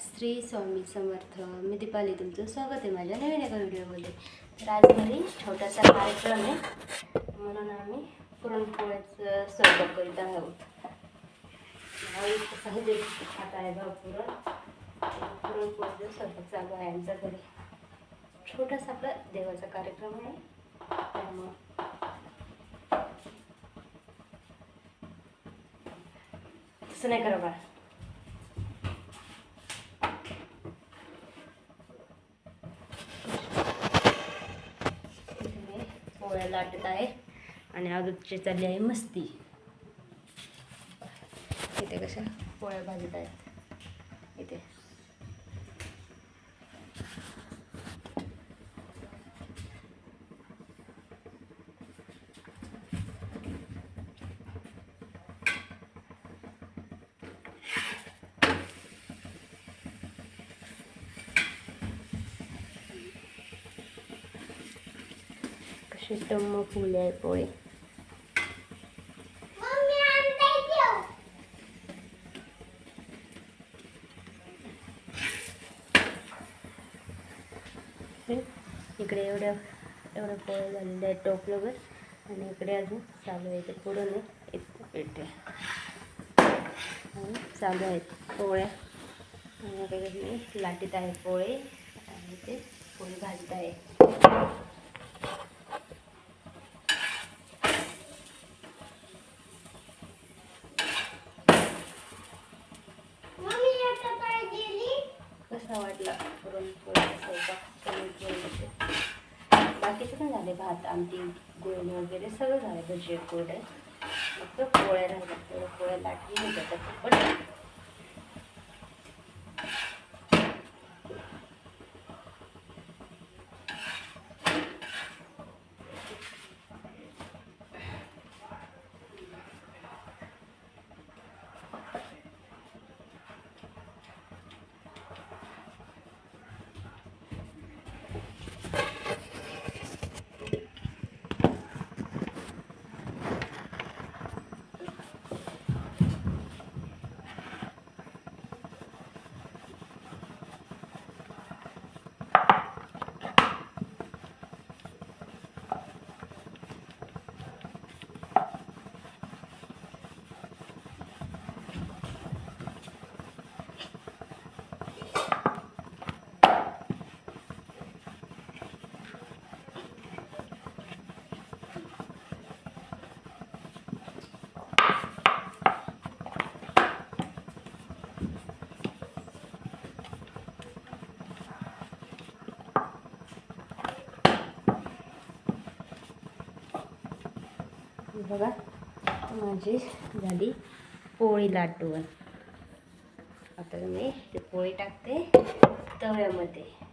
श्री स्वामी समर्थ. मी दीपाली तुमचं स्वागत आहे माझ्या नवीन एका व्हिडिओमध्ये. तर आज घरी छोटासा कार्यक्रम आहे. म्हणून आम्ही पुरणपोळ्याचं स्वयंपाक करीत आहोत. आणि सहज खाता आहे भाऊ पुरण पुरणपोळ्याचं स्वयंपाक चालू आहे आमच्या घरी. छोटासा आपला देवाचा कार्यक्रम आहे. त्यामुळं. तसं नाही करा बाळा इथे मी पोळ्या लाटत आहे. आणि अजूनची चालली आहे मस्ती. इथे कशा? पोळ्या भाजत आहेत. इथे कशी टम्म फुले आहे पोळी. इकडे एवढ्या एवढ्या पोळ्या झालेल्या आहेत टोपलंवर. आणि इकडे अजून चालू आहे. ते पुढं नाही आणि चालू आहेत पोळ्या. आणि लाटीत आहे पोळे. आणि ते पोळी भाजत आहे कसा वाटला पुरणपोळीचा स्वयंपाक पुरणपोळीचे बाकीचं पण झाले भात आमटी गुळणी वगैरे सगळं झालं भजी कोरडे फक्त पोळ्या राहतात तेवढं पोळ्या लाटली नाही जातात पण बघा माझी झाली पोळी लाटून. आता मी ते पोळी टाकते तव्यामध्ये.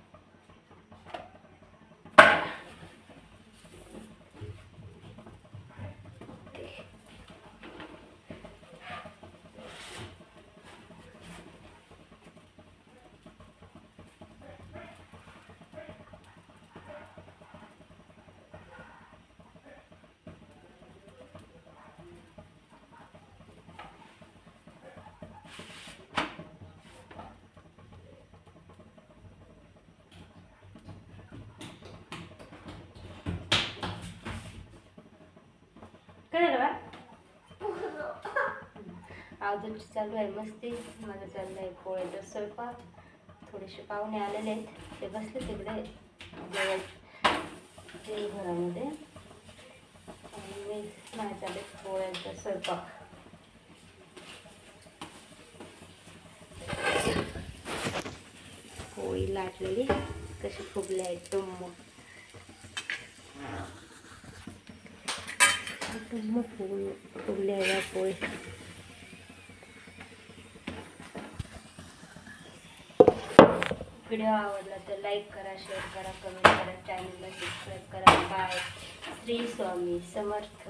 काय झालं बा हो. अजूनची चालू आहे मस्ती. माझं चाललं आहे पोळ्याचा स्वयंपाक. थोडेसे पाहुणे आलेले आहेत. ते बसले तिकडे. ते घरामध्ये. आणि मी माझ्या चालले पोळ्याचा स्वयंपाक. पोळी लाटलेली. कशी फुगली आहे टुम्म टुम्म फुगली फुगली आहे व्हिडिओ आवडला तर लाईक करा शेअर करा कमेंट करा चॅनलला सबस्क्राईब करा बाय श्री स्वामी समर्थ